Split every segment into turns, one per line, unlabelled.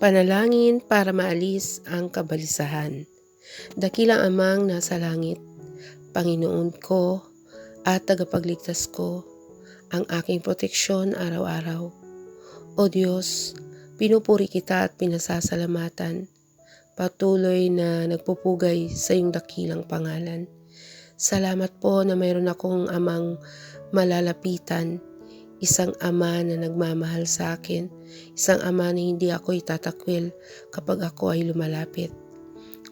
Panalangin para maalis ang kabalisahan. Dakilang amang nasa langit, Panginoon ko at tagapagligtas ko, ang aking proteksyon araw-araw. O Diyos, pinupuri kita at pinasasalamatan. Patuloy na nagpupugay sa iyong dakilang pangalan. Salamat po na mayroon akong amang malalapitan isang ama na nagmamahal sa akin, isang ama na hindi ako itatakwil kapag ako ay lumalapit.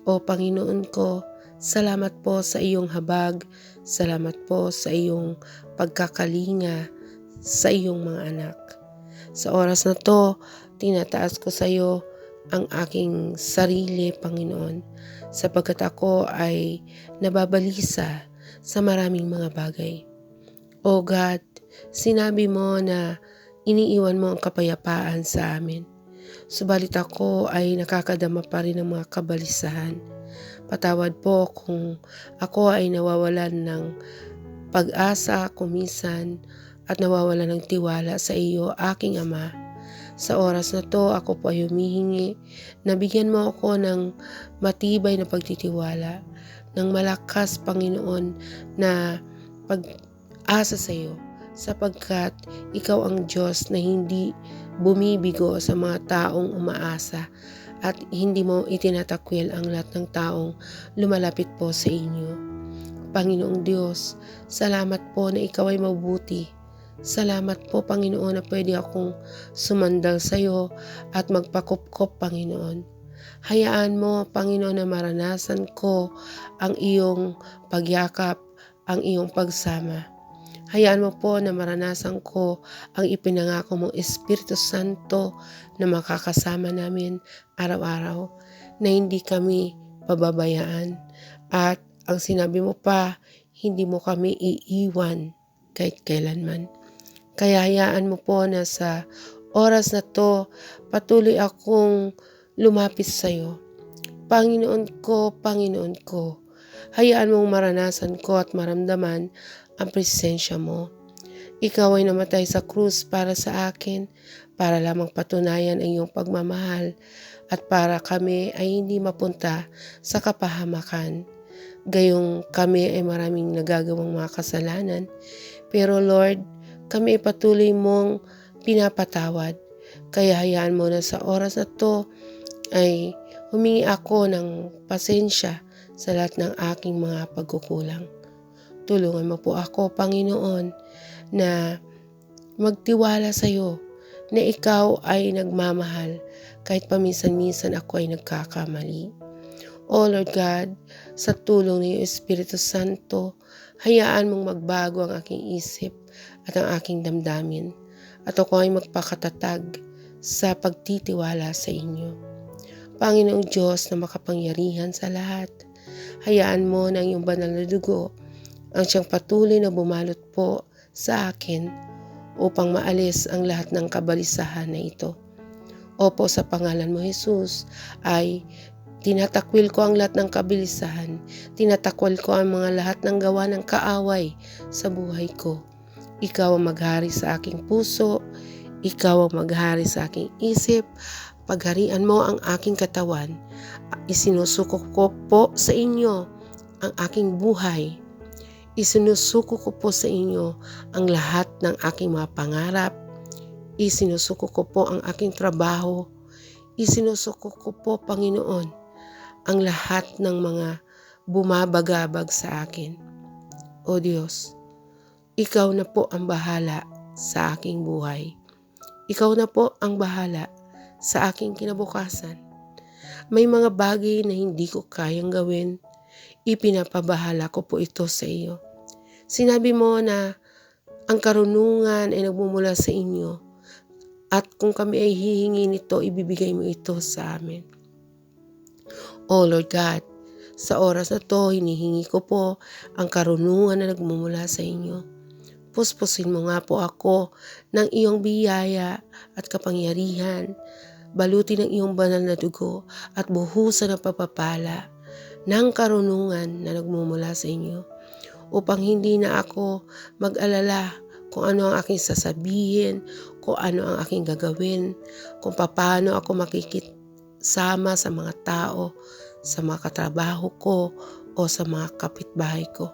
O Panginoon ko, salamat po sa iyong habag, salamat po sa iyong pagkakalinga sa iyong mga anak. Sa oras na to, tinataas ko sa iyo ang aking sarili, Panginoon, sapagkat ako ay nababalisa sa maraming mga bagay. O God, Sinabi mo na iniiwan mo ang kapayapaan sa amin. Subalit ako ay nakakadama pa rin ng mga kabalisahan. Patawad po kung ako ay nawawalan ng pag-asa kumisan at nawawalan ng tiwala sa iyo, aking Ama. Sa oras na to, ako po ay humihingi na bigyan mo ako ng matibay na pagtitiwala, ng malakas, Panginoon, na pag-asa sa iyo sapagkat ikaw ang Diyos na hindi bumibigo sa mga taong umaasa at hindi mo itinatakwil ang lahat ng taong lumalapit po sa inyo. Panginoong Diyos, salamat po na ikaw ay mabuti. Salamat po Panginoon na pwede akong sumandal sa iyo at magpakupkop Panginoon. Hayaan mo Panginoon na maranasan ko ang iyong pagyakap, ang iyong pagsama. Hayaan mo po na maranasan ko ang ipinangako mong Espiritu Santo na makakasama namin araw-araw na hindi kami pababayaan at ang sinabi mo pa, hindi mo kami iiwan kahit kailanman. Kaya hayaan mo po na sa oras na to, patuloy akong lumapit sa iyo. Panginoon ko, Panginoon ko, hayaan mong maranasan ko at maramdaman ang presensya mo. Ikaw ay namatay sa krus para sa akin, para lamang patunayan ang iyong pagmamahal at para kami ay hindi mapunta sa kapahamakan. Gayong kami ay maraming nagagawang mga kasalanan. Pero Lord, kami ay patuloy mong pinapatawad. Kaya hayaan mo na sa oras na to ay humingi ako ng pasensya sa lahat ng aking mga pagkukulang. Tulungan mo po ako, Panginoon, na magtiwala sa iyo na ikaw ay nagmamahal kahit paminsan-minsan ako ay nagkakamali. O Lord God, sa tulong ng Espiritu Santo, hayaan mong magbago ang aking isip at ang aking damdamin at ako ay magpakatatag sa pagtitiwala sa inyo. Panginoong Diyos na makapangyarihan sa lahat, hayaan mo na iyong banal na dugo ang siyang patuloy na bumalot po sa akin upang maalis ang lahat ng kabalisahan na ito. Opo sa pangalan mo Jesus ay tinatakwil ko ang lahat ng kabilisahan, tinatakwil ko ang mga lahat ng gawa ng kaaway sa buhay ko. Ikaw ang maghari sa aking puso, ikaw ang maghari sa aking isip, pagharian mo ang aking katawan. Isinusuko ko po sa inyo ang aking buhay Isinusuko ko po sa inyo ang lahat ng aking mga pangarap. Isinusuko ko po ang aking trabaho. Isinusuko ko po, Panginoon, ang lahat ng mga bumabagabag sa akin. O Diyos, Ikaw na po ang bahala sa aking buhay. Ikaw na po ang bahala sa aking kinabukasan. May mga bagay na hindi ko kayang gawin, ipinapabahala ko po ito sa iyo. Sinabi mo na ang karunungan ay nagmumula sa inyo at kung kami ay hihingi nito, ibibigay mo ito sa amin. O Lord God, sa oras na to, hinihingi ko po ang karunungan na nagmumula sa inyo. Puspusin mo nga po ako ng iyong biyaya at kapangyarihan. Balutin ng iyong banal na dugo at buhusan ng papapala ng karunungan na nagmumula sa inyo upang hindi na ako mag-alala kung ano ang aking sasabihin, kung ano ang aking gagawin, kung paano ako makikit, sama sa mga tao, sa mga katrabaho ko o sa mga kapitbahay ko.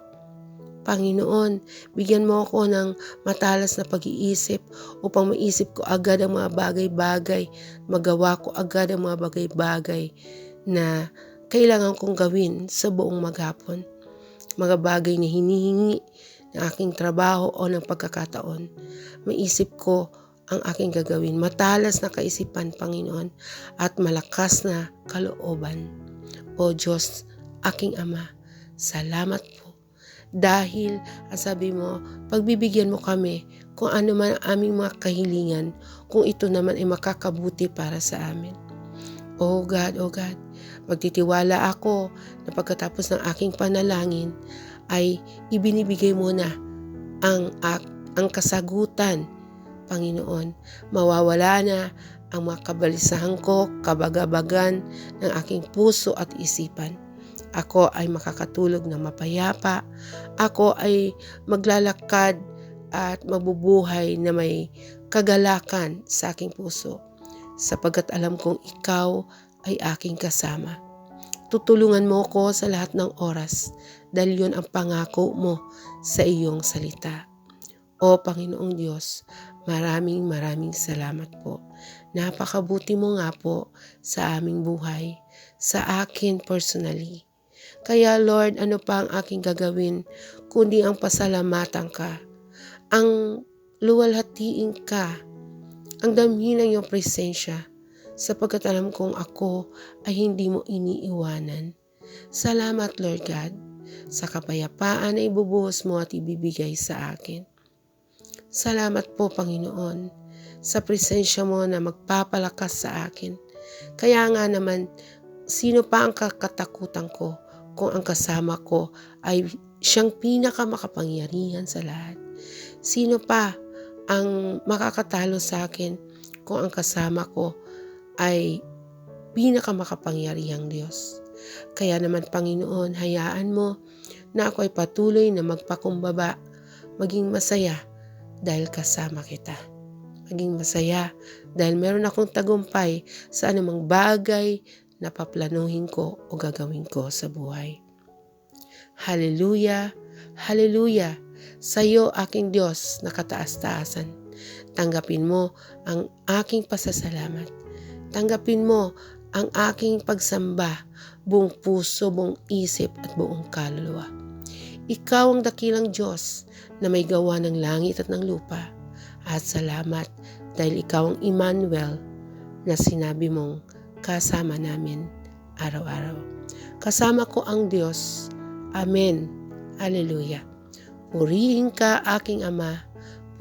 Panginoon, bigyan mo ako ng matalas na pag-iisip upang maisip ko agad ang mga bagay-bagay, magawa ko agad ang mga bagay-bagay na kailangan kong gawin sa buong maghapon. Mga bagay na hinihingi ng aking trabaho o ng pagkakataon. Maisip ko ang aking gagawin. Matalas na kaisipan, Panginoon, at malakas na kalooban. O Diyos, aking Ama, salamat po. Dahil, sabi mo, pagbibigyan mo kami kung ano man ang aming mga kahilingan, kung ito naman ay makakabuti para sa amin. O God, O God, magtitiwala ako na pagkatapos ng aking panalangin ay ibinibigay mo na ang, ang kasagutan Panginoon, mawawala na ang mga kabalisahan ko, kabagabagan ng aking puso at isipan. Ako ay makakatulog ng mapayapa. Ako ay maglalakad at mabubuhay na may kagalakan sa aking puso sapagkat alam kong ikaw ay aking kasama. Tutulungan mo ko sa lahat ng oras dahil yun ang pangako mo sa iyong salita. O Panginoong Diyos, Maraming maraming salamat po. Napakabuti mo nga po sa aming buhay, sa akin personally. Kaya Lord, ano pa ang aking gagawin kundi ang pasalamatan ka, ang luwalhatiin ka, ang damhin ng iyong presensya, sapagkat alam kong ako ay hindi mo iniiwanan. Salamat Lord God, sa kapayapaan na ibubuhos mo at ibibigay sa akin. Salamat po Panginoon sa presensya mo na magpapalakas sa akin. Kaya nga naman, sino pa ang kakatakutan ko kung ang kasama ko ay siyang pinakamakapangyarihan sa lahat? Sino pa ang makakatalo sa akin kung ang kasama ko ay pinakamakapangyarihang Diyos? Kaya naman Panginoon, hayaan mo na ako ay patuloy na magpakumbaba, maging masaya dahil kasama kita. Maging masaya dahil meron akong tagumpay sa anumang bagay na paplanuhin ko o gagawin ko sa buhay. Hallelujah! Hallelujah! Sa iyo, aking Diyos, na kataas-taasan. Tanggapin mo ang aking pasasalamat. Tanggapin mo ang aking pagsamba, buong puso, buong isip at buong kaluluwa. Ikaw ang dakilang Diyos na may gawa ng langit at ng lupa. At salamat dahil ikaw ang Emmanuel na sinabi mong kasama namin araw-araw. Kasama ko ang Diyos. Amen. Hallelujah. Purihin ka aking Ama.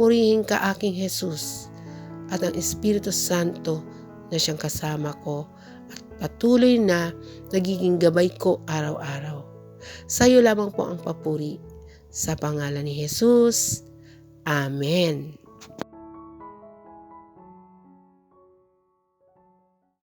Purihin ka aking Jesus. At ang Espiritu Santo na siyang kasama ko at patuloy na nagiging gabay ko araw-araw. Sa iyo lamang po ang papuri. Sa pangalan ni Jesus. Amen.